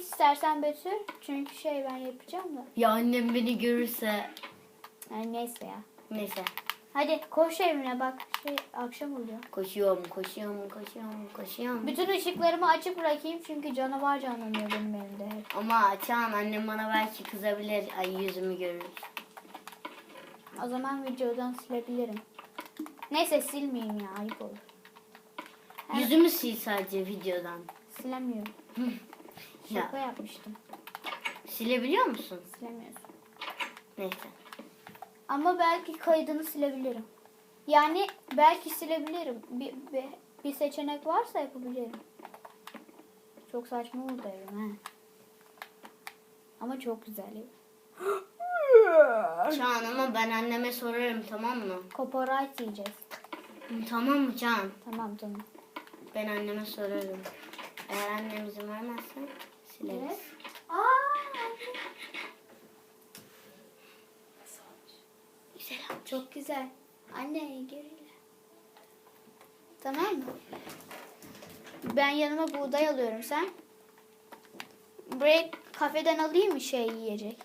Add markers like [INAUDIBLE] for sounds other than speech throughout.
git istersen Betül. Çünkü şey ben yapacağım da. Ya annem beni görürse. Yani neyse ya. Neyse. Hadi koş evine bak. Şey akşam oluyor. Koşuyorum, koşuyorum, koşuyorum, koşuyorum. Bütün ışıklarımı açık bırakayım çünkü canavar canlanıyor benim evimde hep. Ama Çağan annem bana belki kızabilir. Ay yüzümü görür. O zaman videodan silebilirim. Neyse silmeyeyim ya ayıp olur. Evet. Yüzümü sil sadece videodan. Silemiyorum. Ya. Şaka yapmıştım. Silebiliyor musun? Silemiyorsun. Neyse. Ama belki kaydını silebilirim. Yani belki silebilirim. Bir, bir, bir seçenek varsa yapabilirim. Çok saçma oldu evim he. Ama çok güzel ev. Çağan ama ben anneme sorarım tamam mı? Copyright yiyeceğiz. Tamam mı Çağan? Tamam tamam. Ben anneme sorarım. Eğer annem izin vermezse sileriz. Evet. Aa, Güzel. çok güzel. Anne geriyle. Tamam mı? Ben yanıma buğday alıyorum sen. Buraya kafeden alayım mı şey yiyecek?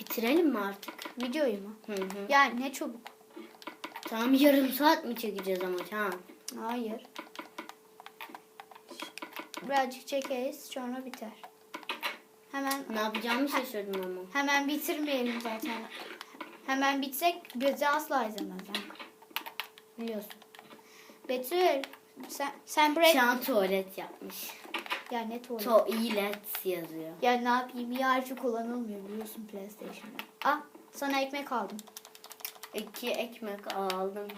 Bitirelim mi artık? Videoyu mu? Hı hı. Yani ne çabuk. Tamam yarım saat mi çekeceğiz ama Çağan? Hayır. Birazcık çekeriz sonra biter. Hemen Ne yapacağımı şaşırdım ama. hemen bitirmeyelim zaten. Hemen bitsek bizi asla izlemezler. Biliyorsun. Betül sen sen buraya Çağan tuvalet yapmış. ya ne tuvalet. Toilet yazıyor. ya ne yapayım ya artık kullanılmıyor biliyorsun PlayStation'da. Ah sana ekmek aldım. İki ekmek aldım.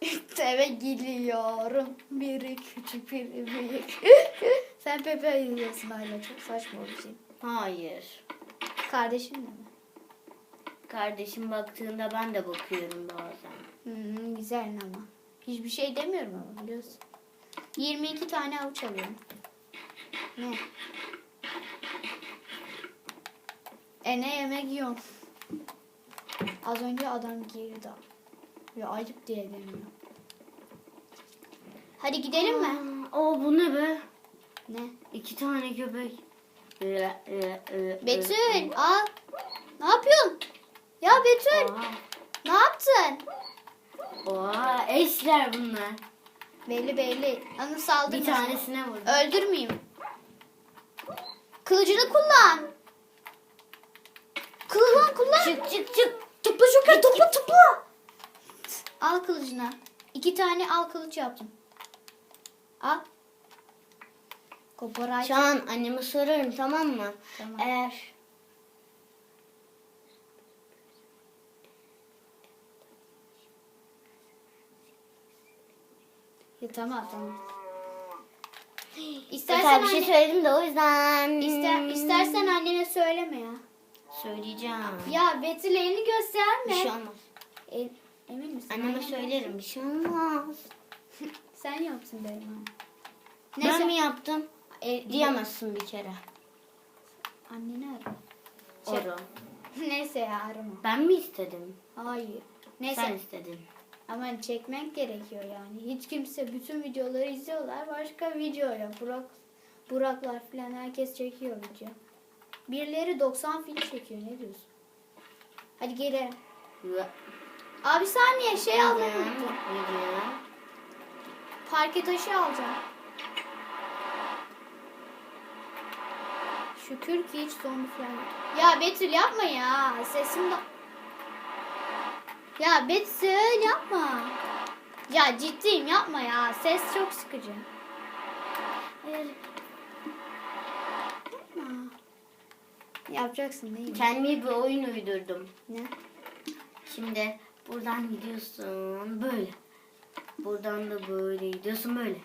[LAUGHS] Eve gidiyorum. Biri küçük biri büyük. [LAUGHS] sen Pepe izliyorsun hala çok saçma bir şey. Hayır. Kardeşinle mi? Kardeşim baktığında ben de bakıyorum bazen. Hmm, güzel ama. Hiçbir şey demiyorum ama biliyorsun. 22 tane avuç alıyorum. Ne? E ne yemek yiyorum. Az önce adam girdi. Ve ayıp diye demiyor. Hadi gidelim mi? Aa, o bu ne be? Ne? İki tane köpek. Ee, e, e, Betül al. Ne yapıyorsun? Ya Betül Oha. ne yaptın? Oha eşler bunlar. Belli belli. Anı saldırma. Bir tanesine vurdum. Öldürmeyeyim. Kılıcını kullan. Kullan kullan. Çık çık çık. Tıpla şoker tıpla tıpla. Al kılıcını. İki tane al kılıç yaptım. Al. Koparay. Çağan anneme sorarım tamam mı? Tamam. Eğer Ya, tamam tamam. İstersen İstersen bir şey anne, söyledim de o yüzden. ister, istersen annene söyleme ya. Söyleyeceğim. Ya Betül elini gösterme. Bir şey olmaz. E, emin misin? Anneme söylerim bir şey olmaz. [LAUGHS] Sen yapsın derim ha. Ben mi yaptım? E, Diyemezsin bir kere. Anneni ara. Şey- Oru. [LAUGHS] Neyse ya arama. Ben mi istedim? Hayır. Neyse. Sen istedin. Ama çekmek gerekiyor yani. Hiç kimse bütün videoları izliyorlar. Başka video yok. Burak, Buraklar falan herkes çekiyor video. Birileri 90 film çekiyor. Ne diyorsun? Hadi geri. Ve- Abi saniye şey almayı unuttum. Parke taşı alacağım. Şükür ki hiç zombi falan yok. Ya Betül yapma ya. Sesim de... Ya Betül yapma. Ya ciddiyim yapma ya. Ses çok sıkıcı. Hayır. Yapma. Yapacaksın değil mi? Kendime bir oyun uydurdum. Ne? Şimdi buradan gidiyorsun böyle. Buradan da böyle gidiyorsun böyle.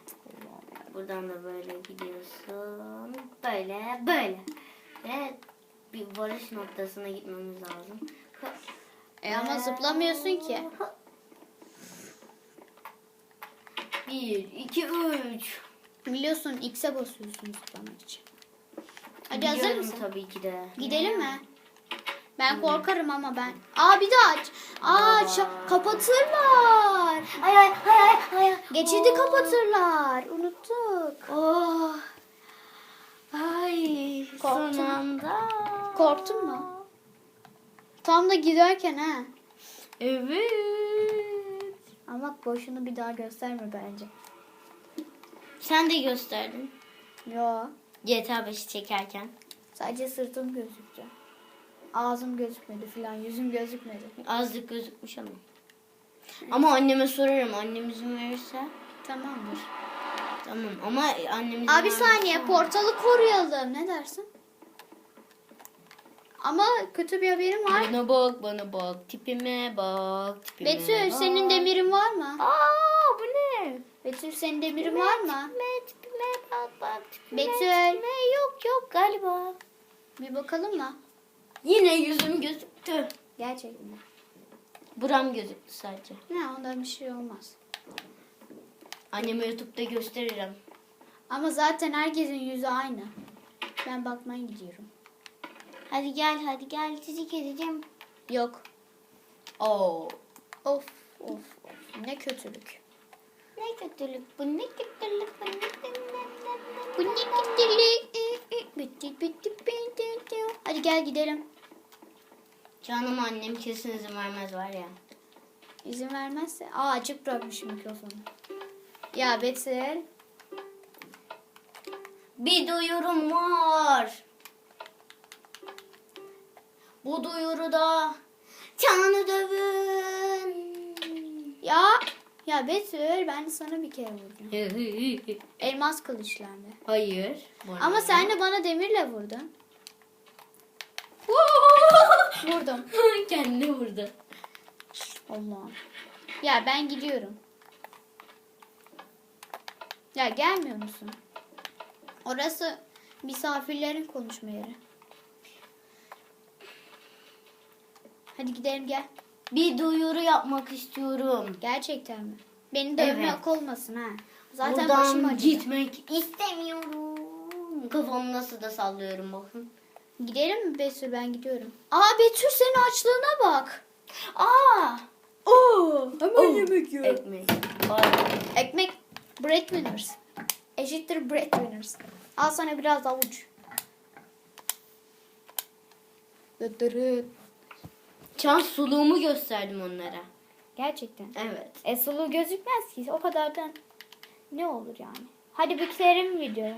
Buradan da böyle gidiyorsun. Böyle böyle. Ve bir varış noktasına gitmemiz lazım. E ama zıplamıyorsun ki. Bir, iki, üç. Biliyorsun X'e basıyorsun zıplamak için. Hadi hazır Biliyorum mısın? tabii ki de. Gidelim mi? Ben korkarım ama ben. Aa bir daha aç. Aç. Kapatırlar. Ay ay ay ay ay. Geçidi kapatırlar. Unuttuk. Oh. Korktun. Son anda. Korktun mu? Tam da giderken ha. Evet. Ama boşunu bir daha gösterme bence. Sen de gösterdin. Yo. GTA 5'i çekerken. Sadece sırtım gözüktü. Ağzım gözükmedi filan. Yüzüm gözükmedi. Azlık gözükmüş ama. Ama anneme sorarım. Annem izin verirse. Tamamdır. Tamam ama annem izin Abi saniye portalı koruyalım. Ne dersin? Ama kötü bir haberim var. Bana bak bana bak. Tipime bak. Tipime Betül bak. senin demirin var mı? Aa bu ne? Betül senin demirin var mı? Tipime tipime bak bak. Tipime, Betül. tipime. Yok yok galiba. Bir bakalım mı? Yine yüzüm gözüktü. Gerçekten. Buram gözüktü sadece. Ne ondan bir şey olmaz. Anneme YouTube'da gösteririm. Ama zaten herkesin yüzü aynı. Ben bakmaya gidiyorum. Hadi gel hadi gel çizik edeceğim. Yok. Oo. Of of of. Ne kötülük. Ne kötülük bu ne kötülük bu ne kötülük. Bu ne kötülük. Bitti bitti bitti. Hadi gel gidelim. Canım annem kesin izin vermez var ya. İzin vermezse. Aa açık bırakmışım mikrofonu. Ya Betül. Bir duyurum var. Bu duyuruda canı dövün. Ya. Ya Betül ben de sana bir kere vurdum. [LAUGHS] Elmas kılıçlarla. Hayır. Ama sen de bana demirle vurdun. [LAUGHS] Vurdum. kendi vurdu. Allah'ım. Ya ben gidiyorum. Ya gelmiyor musun? Orası misafirlerin konuşma yeri. Hadi gidelim gel. Bir duyuru yapmak istiyorum. Gerçekten mi? Beni dövmek Evet. olmasın ha. Zaten başım Buradan acıdı. gitmek istemiyorum. Kafamı nasıl da sallıyorum bakın. Gidelim mi Betül? Ben gidiyorum. Aa Betül senin açlığına bak. Aa! Oo, hemen Oh, yemek yiyor. Ekmek. Pardon. Ekmek breadwinners. Eşittir breadwinners. Al sana biraz avuç. Çan suluğumu gösterdim onlara. Gerçekten. Evet. E sulu gözükmez ki. O kadardan ne olur yani. Hadi bitirelim videoyu.